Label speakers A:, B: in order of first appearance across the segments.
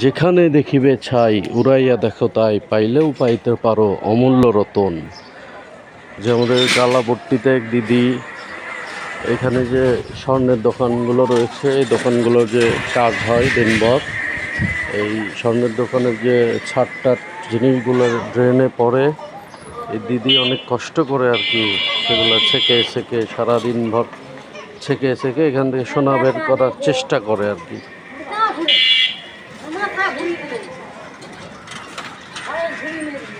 A: যেখানে দেখিবে ছাই, উড়াইয়া দেখো তাই, পাইলেও পাইতে পারো অমূল্য রতন। যে আমাদের গালাপট্টিতে এক দিদি, এখানে যে স্বর্ণের দোকানগুলো রয়েছে, এই দোকানগুলোর যে কাজ হয় দিনভর, এই স্বর্ণের দোকানের যে ছাটটাট জিনিসগুলো ড্রেনে পড়ে, এই দিদি অনেক কষ্ট করে আর কি সেগুলো ছেঁকে ছেঁকে সারাদিন ভর ছেঁকে ছেঁকে এখান থেকে সোনা বের করার চেষ্টা করে আর কি।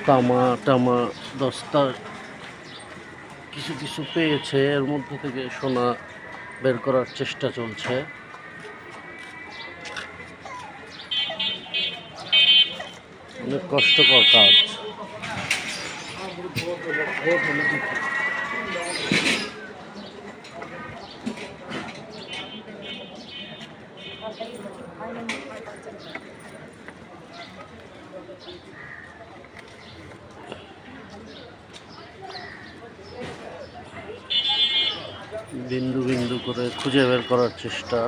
A: তামা, টামা, দস্তা কিছু কিছু পেয়েছে। এর মধ্যে থেকে সোনা বের করার চেষ্টা চলছে। অনেক কষ্টকর কাজ। বিন্দু বিন্দু করে খুঁজে বের করার চেষ্টা।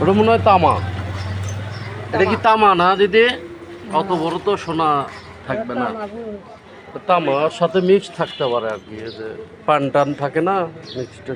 A: ওটা মনে হয় তামা। এটা কি তামা। না দিদি? অত বড় তো সোনা থাকবে না। তামার সাথে মিক্স থাকতে পারে আর কি যে পান টান থাকে না মিক্সড